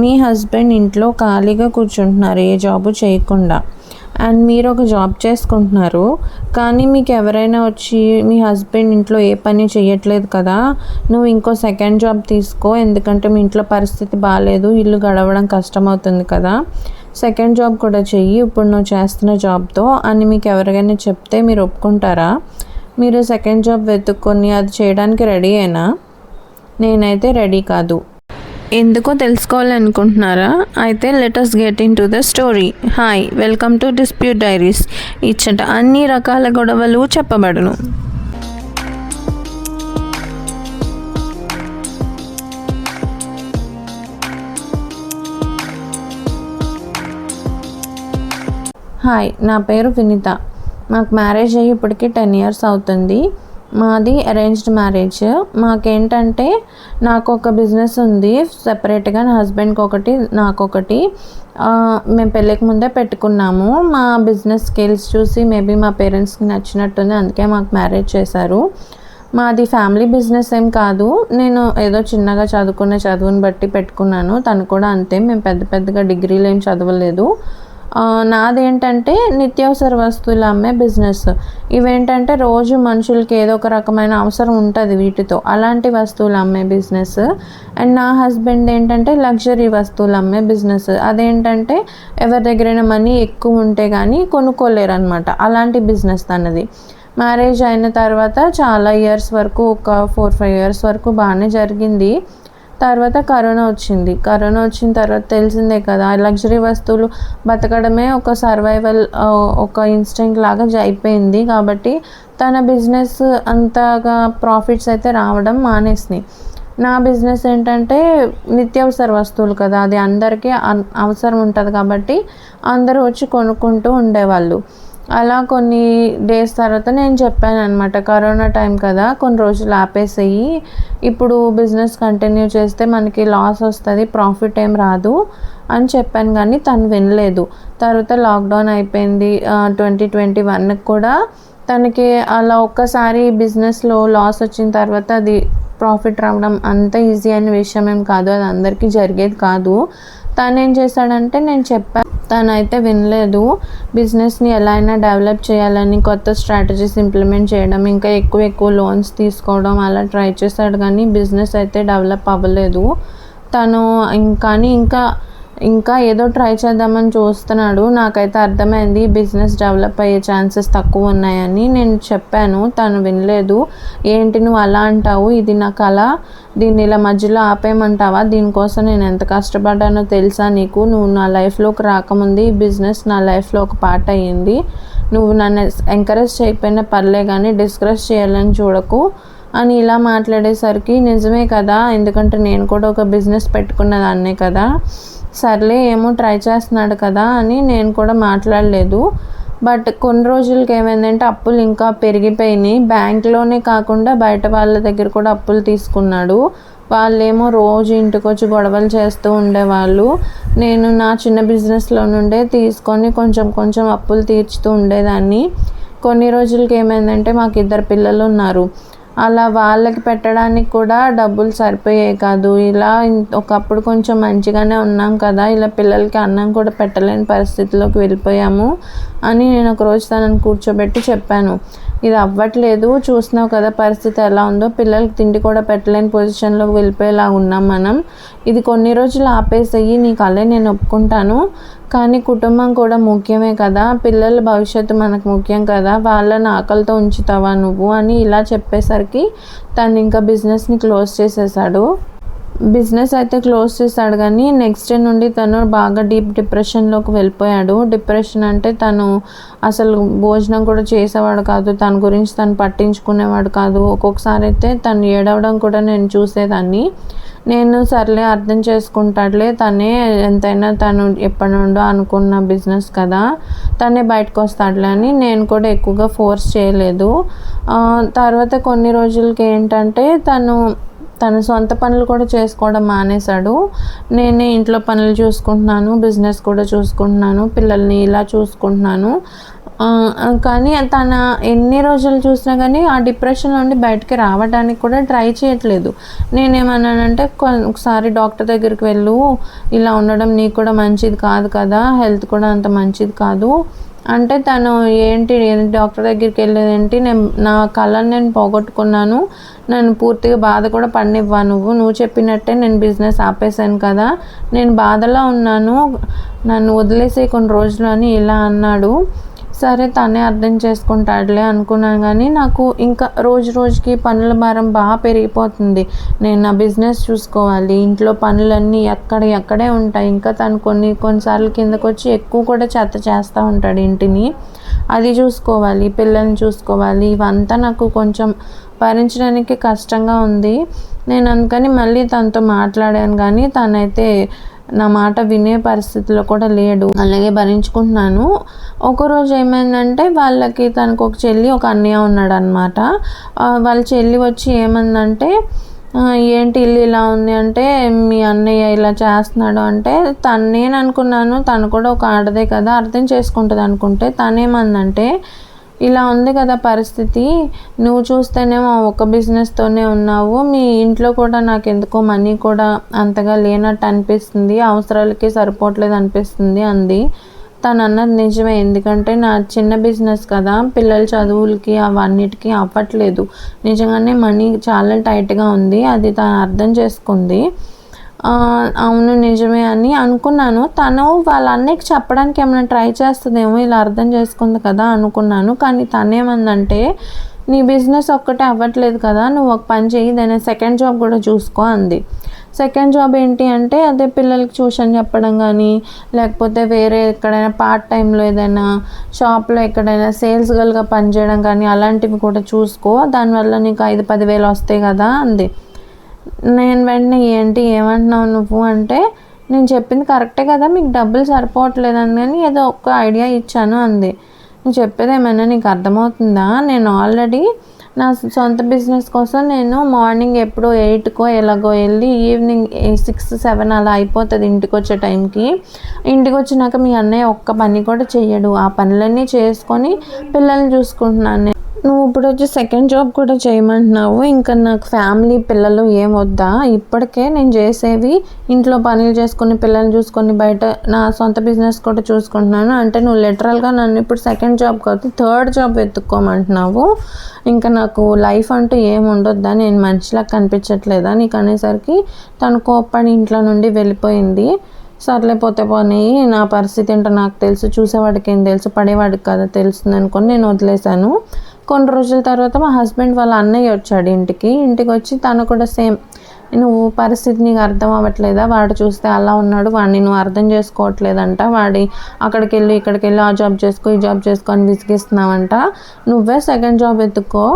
మీ husband ఇంట్లో ఖాళీగా కూర్చుంటున్నారు ఏ జాబు చేయకుండా. అండ్ మీరు ఒక జాబ్ చేసుకుంటున్నారు. కానీ మీకు ఎవరైనా వచ్చి మీ హస్బెండ్ ఇంట్లో ఏ పని చేయట్లేదు కదా నువ్వు ఇంకో సెకండ్ జాబ్ తీసుకో ఎందుకంటే మీ ఇంట్లో పరిస్థితి బాగాలేదు ఇల్లు గడవడం కష్టమవుతుంది కదా. సెకండ్ జాబ్ కూడా చెయ్యి ఇప్పుడు నువ్వు చేస్తున్న జాబ్తో అని మీకు ఎవరికైనా చెప్తే మీరు ఒప్పుకుంటారా? మీరు సెకండ్ జాబ్ వెతుక్కొని అది చేయడానికి రెడీ అయినా నేనైతే రెడీ కాదు. ఎందుకో తెలుసుకోవాలనుకుంటున్నారా? అయితే letters get in to the story hi welcome to dispute diaries ఇచ్చట అన్ని రకాల గొడవలు చెప్పబడును. హాయ్ నా పేరు వినిత. మాకు మ్యారేజ్ అయ్యి ఇప్పటికి టెన్ ఇయర్స్ అవుతుంది. మాది అరేంజ్డ్ మ్యారేజ్ మాకేంటంటే నాకు ఒక బిజినెస్ ఉంది సపరేట్గా నా హస్బెండ్కి ఒకటి నాకు ఒకటి మేము పెళ్ళికి ముందే పెట్టుకున్నాము. మా బిజినెస్ స్కిల్స్ చూసి మేబీ మా పేరెంట్స్కి నచ్చినట్టుంది అందుకే మాకు మ్యారేజ్ చేశారు. మాది ఫ్యామిలీ బిజినెస్ ఏం కాదు. నేను ఏదో చిన్నగా చదువుకున్న చదువుని బట్టి పెట్టుకున్నాను. తను కూడా అంతే మేము పెద్ద పెద్దగా డిగ్రీలు ఏం చదవలేదు. నాదేంటంటే నిత్యావసర వస్తువులు అమ్మే బిజినెస్ ఇవేంటంటే రోజు మనుషులకి ఏదో ఒక రకమైన అవసరం ఉంటుంది వీటితో. అలాంటి వస్తువులు అమ్మే బిజినెస్ అండ్ నా హస్బెండ్ ఏంటంటే లగ్జరీ వస్తువులు అమ్మే బిజినెస్ అదేంటంటే ఎవరి దగ్గరైనా మనీ ఎక్కువ ఉంటే కానీ కొనుక్కోలేరు అనమాట అలాంటి బిజినెస్ తనది. మ్యారేజ్ అయిన తర్వాత చాలా ఇయర్స్ వరకు ఒక ఫోర్ ఫైవ్ ఇయర్స్ వరకు బాగానే జరిగింది. తర్వాత కరోనా వచ్చింది. కరోనా వచ్చిన తర్వాత తెలిసిందే కదా లగ్జరీ వస్తువులు బతకడమే ఒక సర్వైవల్ ఒక ఇన్స్టెంట్ లాగా అయిపోయింది. కాబట్టి తన బిజినెస్ అంతగా ప్రాఫిట్స్ అయితే రావడం మానేసినాయి నా బిజినెస్ ఏంటంటే నిత్యావసర వస్తువులు కదా అది అందరికీ అవసరం ఉంటుంది కాబట్టి అందరూ వచ్చి కొనుక్కుంటూ ఉండేవాళ్ళు. అలా కొన్ని డేస్ తర్వాత నేను చెప్పాను అనమాట కరోనా టైం కదా కొన్ని రోజులు ఆపేసేయి. ఇప్పుడు బిజినెస్ కంటిన్యూ చేస్తే మనకి లాస్ వస్తుంది ప్రాఫిట్ ఏం రాదు అని చెప్పాను కానీ తను వినలేదు. తర్వాత లాక్డౌన్ అయిపోయింది ట్వంటీ ట్వంటీ వన్కి కూడా తనకి అలా ఒక్కసారి బిజినెస్లో లాస్ వచ్చిన తర్వాత అది ప్రాఫిట్ రావడం అంత ఈజీ అనే విషయం ఏం కాదు అది అందరికీ జరిగేది కాదు. తను ఏం చేశాడంటే నేను చెప్పాను తనైతే వినలేదు. బిజినెస్ని ఎలా అయినా డెవలప్ చేయాలని కొత్త స్ట్రాటజీస్ ఇంప్లిమెంట్ చేయడం ఇంకా ఎక్కువ ఎక్కువ లోన్స్ తీసుకోవడం అలా ట్రై చేశాడు కానీ బిజినెస్ అయితే డెవలప్ అవ్వలేదు. తను ఇంకా కానీ ఇంకా ఇంకా ఏదో ట్రై చేద్దామని చూస్తున్నాడు. నాకైతే అర్థమైంది బిజినెస్ డెవలప్ అయ్యే ఛాన్సెస్ తక్కువ ఉన్నాయని నేను చెప్పాను. తను వినలేదు. ఏంటి నువ్వు అలా అంటావు? ఇది నా కళ దీన్ని ఇలా మధ్యలో ఆపేయమంటావా? దీనికోసం నేను ఎంత కష్టపడ్డానో తెలుసా నీకు? నువ్వు నా లైఫ్లోకి రాకముందు ఈ బిజినెస్ నా లైఫ్లో ఒక పార్ట్ అయ్యింది. నువ్వు నన్ను ఎంకరేజ్ చేయకపోయినా పర్లే కానీ డిస్కరేజ్ చేయాలని చూడకు అని ఇలా మాట్లాడేసరికి నిజమే కదా ఎందుకంటే నేను కూడా ఒక బిజినెస్ పెట్టుకున్న దాన్నే కదా. సర్లే ఏమో ట్రై చేస్తున్నాడు కదా అని నేను కూడా మాట్లాడలేదు. బట్ కొన్ని రోజులకి ఏమైందంటే అప్పులు ఇంకా పెరిగిపోయినాయి. బ్యాంక్లోనే కాకుండా బయట వాళ్ళ దగ్గర కూడా అప్పులు తీసుకున్నాడు. వాళ్ళేమో రోజు ఇంటికి వచ్చి గొడవలు చేస్తూ ఉండేవాళ్ళు. నేను నా చిన్న బిజినెస్లో నుండే తీసుకొని కొంచెం కొంచెం అప్పులు తీర్చుతూ ఉండేదాన్ని. కొన్ని రోజులకి ఏమైందంటే మాకు ఇద్దరు పిల్లలు ఉన్నారు. అలా వాళ్ళకి పెట్టడానికి కూడా డబ్బులు సరిపోయే కాదు. ఇలా ఒకప్పుడు కొంచెం మంచిగానే ఉన్నాం కదా ఇలా పిల్లలకి అన్నం కూడా పెట్టలేని పరిస్థితిలోకి వెళ్ళిపోయాము అని నేను ఒకరోజు తనని కూర్చోబెట్టి చెప్పాను. ఇది అవ్వట్లేదు. చూస్తున్నావు కదా పరిస్థితి ఎలా ఉందో. పిల్లలకి తిండి కూడా పెట్టలేని పొజిషన్లోకి వెళ్ళిపోయేలా ఉన్నాం మనం. ఇది కొన్ని రోజులు ఆపేసేయి నీకు అలే నేను ఒప్పుకుంటాను. కానీ కుటుంబం కూడా ముఖ్యమే కదా. పిల్లల భవిష్యత్తు మనకు ముఖ్యం కదా. వాళ్ళని ఆకలితో ఉంచుతావా నువ్వు అని ఇలా చెప్పేసరికి తను ఇంకా బిజినెస్ని క్లోజ్ చేసేసాడు బిజినెస్ అయితే క్లోజ్ చేశాడు కానీ నెక్స్ట్ డే నుండి తను బాగా డీప్ డిప్రెషన్లోకి వెళ్ళిపోయాడు. డిప్రెషన్ అంటే తను అసలు భోజనం కూడా చేసేవాడు కాదు తన గురించి తను పట్టించుకునేవాడు కాదు. ఒక్కొక్కసారి అయితే తను ఏడవడం కూడా నేను చూసేదాన్ని. నేను సర్లే అర్థం చేసుకుంటాడులే తనే ఎంతైనా తను ఎప్పటి నుండో అనుకున్న బిజినెస్ కదా తనే బయటకు వస్తాడులే అని నేను కూడా ఎక్కువగా ఫోర్స్ చేయలేదు. తర్వాత కొన్ని రోజులకి ఏంటంటే తను తన సొంత పనులు కూడా చేసుకోవడం మానేశాడు. నేనే ఇంట్లో పనులు చూసుకుంటున్నాను బిజినెస్ కూడా చూసుకుంటున్నాను పిల్లల్ని ఇలా చూసుకుంటున్నాను. కానీ తన ఎన్ని రోజులు చూసినా కానీ ఆ డిప్రెషన్ నుండి బయటకి రావడానికి కూడా ట్రై చేయట్లేదు. నేనేమన్నానంటే కొ- ఒకసారి డాక్టర్ దగ్గరికి వెళ్ళు. ఇలా ఉండడం నీకు కూడా మంచిది కాదు కదా హెల్త్ కూడా అంత మంచిది కాదు. అంటే తను ఏంటి ఏంటి డాక్టర్ దగ్గరికి వెళ్ళేదేంటి నేను నా కళను నేను పోగొట్టుకున్నాను. నన్ను పూర్తిగా బాధ కూడా పడినివ్వా నువ్వు. నువ్వు చెప్పినట్టే నేను బిజినెస్ ఆపేశాను కదా. నేను బాధలో ఉన్నాను. నన్ను వదిలేసి కొన్ని రోజులు అని ఇలా అన్నాడు. సరే తనే అర్థం చేసుకుంటాడులే అనుకున్నాను కానీ నాకు ఇంకా రోజు రోజుకి పనుల భారం బాగా పెరిగిపోతుంది. నేను నా బిజినెస్ చూసుకోవాలి. ఇంట్లో పనులన్నీ ఎక్కడ ఎక్కడే ఉంటాయి. ఇంకా తను కొన్ని కొన్నిసార్లు కిందకు వచ్చి ఎక్కువ కూడా చెత్త చేస్తూ ఉంటాడు ఇంటిని. అది చూసుకోవాలి పిల్లల్ని చూసుకోవాలి. ఇవంతా నాకు కొంచెం భరించడానికి కష్టంగా ఉంది. నేను అందుకని మళ్ళీ తనతో మాట్లాడాను కానీ తనైతే నా మాట వినే పరిస్థితిలో కూడా లేడు. అలాగే భరించుకుంటున్నాను. ఒకరోజు ఏమైందంటే వాళ్ళకి తనకు ఒక చెల్లి ఒక అన్నయ్య ఉన్నాడు అనమాట వాళ్ళ చెల్లి వచ్చి ఏమందంటే ఏంటి ఇల్లు ఇలా ఉంది అంటే మీ అన్నయ్య ఇలా చేస్తున్నాడు అంటే తను నేను అనుకున్నాను తను కూడా ఒక ఆడదే కదా అర్థం చేసుకుంటుంది అనుకుంటే తనేమందంటే ఇలా ఉంది కదా పరిస్థితి. నువ్వు చూస్తేనేమో ఒక బిజినెస్తోనే ఉన్నావు. మీ ఇంట్లో కూడా నాకు ఎందుకో మనీ కూడా అంతగా లేనట్టు అనిపిస్తుంది. అవసరాలకి సరిపోవట్లేదు అనిపిస్తుంది అంది. తను అన్నది నిజమే. ఎందుకంటే నా చిన్న బిజినెస్ కదా. పిల్లల చదువులకి అవన్నిటికీ అవ్వట్లేదు. నిజంగానే మనీ చాలా టైట్గా ఉంది. అది తను అర్థం చేసుకుంది. అవును నిజమే అని అనుకున్నాను. తను వాళ్ళ అన్నయ్యకి చెప్పడానికి ఏమైనా ట్రై చేస్తుందేమో ఇలా అర్థం చేసుకుంది కదా అనుకున్నాను. కానీ తనేమందంటే నీ బిజినెస్ ఒక్కటే అవ్వట్లేదు కదా నువ్వు ఒక పని చేయి దాని సెకండ్ జాబ్ కూడా చూసుకో అంది. సెకండ్ జాబ్ ఏంటి అంటే అదే పిల్లలకి ట్యూషన్ చెప్పడం కానీ లేకపోతే వేరే ఎక్కడైనా పార్ట్ టైంలో ఏదైనా షాప్లో ఎక్కడైనా సేల్స్ గర్ల్గా పనిచేయడం కానీ అలాంటివి కూడా చూసుకో. దానివల్ల నీకు ఐదు పదివేలు వస్తాయి కదా అంది. నేను వెంటనే ఏంటి ఏమంటున్నావు నువ్వు అంటే నేను చెప్పింది కరెక్టే కదా మీకు డబ్బులు సరిపోవట్లేదు అని కానీ ఏదో ఒక్క ఐడియా ఇచ్చాను అంది. నేను చెప్పేది ఏమైనా నీకు అర్థమవుతుందా? నేను ఆల్రెడీ నా సొంత బిజినెస్ కోసం నేను మార్నింగ్ ఎప్పుడో ఎయిట్కో ఎలాగో వెళ్ళి ఈవినింగ్ సిక్స్ సెవెన్ అలా అయిపోతుంది ఇంటికి వచ్చే టైంకి. ఇంటికి వచ్చినాక మీ అన్నయ్య ఒక్క పని కూడా చెయ్యడు. ఆ పనులన్నీ చేసుకొని పిల్లల్ని చూసుకుంటున్నాను నేను. నువ్వు ఇప్పుడు వచ్చి సెకండ్ జాబ్ కూడా చేయమంటున్నావు. ఇంకా నాకు ఫ్యామిలీ పిల్లలు ఏం వద్దా? ఇప్పటికే నేను చేసేవి ఇంట్లో పనులు చేసుకుని పిల్లల్ని చూసుకొని బయట నా సొంత బిజినెస్ కూడా చూసుకుంటున్నాను. అంటే నువ్వు లిటరల్గా నన్ను ఇప్పుడు సెకండ్ జాబ్ కాదు థర్డ్ జాబ్ వెతుక్కోమంటున్నావు. ఇంకా నాకు లైఫ్ అంటూ ఏం ఉండొద్దా? నేను మనిషిలా కనిపించట్లేదా? నీకు అనేసరికి తను కోప్పడి ఇంట్లో నుండి వెళ్ళిపోయింది. సర్లే పోతే పోనీ నా పరిస్థితి ఏంటో నాకు తెలుసు చూసేవాడికి ఏం తెలుసు పడేవాడికి కదా తెలుస్తుంది అనుకొని నేను వదిలేశాను. కొన్ని రోజుల తర్వాత మా హస్బెండ్ వాళ్ళ అన్నయ్య వచ్చాడు ఇంటికి. ఇంటికి వచ్చి తను కూడా సేమ్ నువ్వు పరిస్థితి నీకు అర్థం అవ్వట్లేదా? వాడు చూస్తే అలా ఉన్నాడు వాడిని నువ్వు అర్థం చేసుకోవట్లేదంట. వాడి అక్కడికి వెళ్ళి ఇక్కడికి వెళ్ళి ఆ జాబ్ చేసుకో ఈ జాబ్ చేసుకో అని విసిగిస్తున్నావంట. నువ్వే సెకండ్ జాబ్ ఎత్తుకో.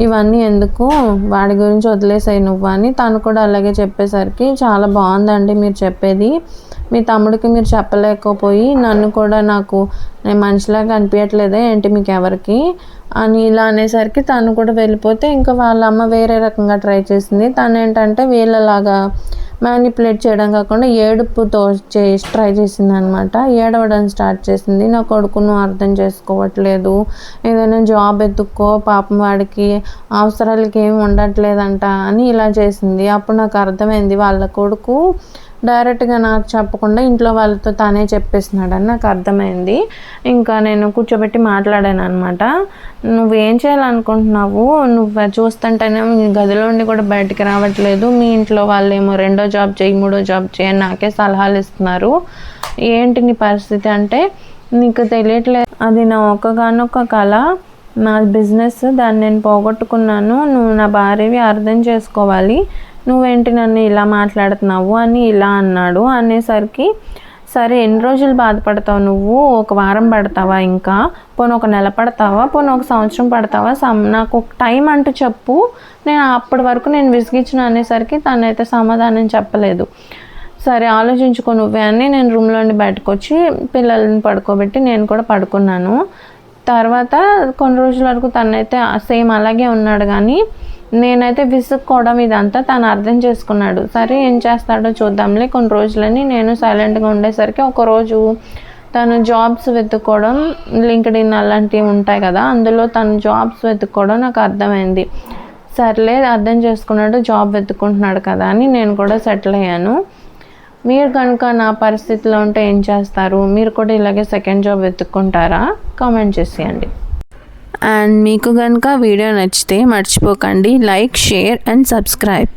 ఇవన్నీ ఎందుకు? వాడి గురించి వదిలేసాయి నువ్వు అని తను కూడా అలాగే చెప్పేసరికి చాలా బాగుందండి మీరు చెప్పేది. మీ తమ్ముడికి మీరు చెప్పలేకపోయి నన్ను కూడా నాకు నేను మనిషిలాగా అనిపించట్లేదే ఏంటి మీకు ఎవరికి అని ఇలా అనేసరికి తను కూడా వెళ్ళిపోతే ఇంకా వాళ్ళ అమ్మ వేరే రకంగా ట్రై చేసింది. తను ఏంటంటే వీళ్ళలాగా మ్యానిపులేట్ చేయడం కాకుండా ఏడుపుతో చే ట్రై చేసింది అనమాట ఏడవడం స్టార్ట్ చేసింది. నా కొడుకును అర్థం చేసుకోవట్లేదు. ఏదైనా జాబ్ ఎత్తుక్కో పాపం వాడికి అవసరాలకి ఏమి ఉండట్లేదంట అని ఇలా చేసింది. అప్పుడు నాకు అర్థమైంది. వాళ్ళ కొడుకు డైరెక్ట్గా నాకు చెప్పకుండా ఇంట్లో వాళ్ళతో తానే చెప్పేస్తున్నాడని నాకు అర్థమైంది. ఇంకా నేను కూర్చోబెట్టి మాట్లాడాను అనమాట నువ్వేం చేయాలనుకుంటున్నావు? నువ్వు చూస్తుంటేనే మీ గదిలో కూడా బయటికి రావట్లేదు. మీ ఇంట్లో వాళ్ళేమో రెండో జాబ్ చేయి మూడో జాబ్ చేయి అని నాకే సలహాలు ఇస్తున్నారు. ఏంటి నీ పరిస్థితి? అంటే నీకు తెలియట్లేదు అది నా ఒక్కగానొక్క కళ. నా బిజినెస్ దాన్ని నేను పోగొట్టుకున్నాను. నువ్వు నా భార్యవి అర్థం చేసుకోవాలి. నువ్వేంటి నన్ను ఇలా మాట్లాడుతున్నావు అని ఇలా అన్నాడు. అనేసరికి సరే ఎన్ని రోజులు బాధపడతావు నువ్వు? ఒక వారం పడతావా ఇంకా? పోను ఒక నెల పడతావా? పోను ఒక సంవత్సరం పడతావా? సమ్ నాకు ఒక టైం అంటూ చెప్పు. నేను అప్పటి వరకు నేను విసిగించిన అనేసరికి తనైతే సమాధానం చెప్పలేదు. సరే ఆలోచించుకో నువ్వే అని నేను రూమ్లోండి బయటకు వచ్చి పిల్లల్ని పడుకోబెట్టి నేను కూడా పడుకున్నాను. తర్వాత కొన్ని రోజుల వరకు తనైతే సేమ్ అలాగే ఉన్నాడు కానీ నేనైతే విసుక్కోవడం ఇదంతా తను అర్థం చేసుకున్నాడు. సరే ఏం చేస్తాడో చూద్దాంలే. కొన్ని రోజులని నేను సైలెంట్గా ఉండేసరికి ఒకరోజు తను జాబ్స్ వెతుక్కోవడం లింక్డ్ ఇన్ అలాంటివి ఉంటాయి కదా అందులో తను జాబ్స్ వెతుక్కోవడం నాకు అర్థమైంది. సర్లే అర్థం చేసుకున్నాడు జాబ్ వెతుక్కుంటున్నాడు కదా అని నేను కూడా సెటిల్ అయ్యాను. మీరు కనుక నా పరిస్థితిలో ఉంటే ఏం చేస్తారు? మీరు కూడా ఇలాగే సెకండ్ జాబ్ వెతుక్కుంటారా? కామెంట్ చేసేయండి. అండ్ మీకు కనుక వీడియో నచ్చితే మర్చిపోకండి. Like share and subscribe.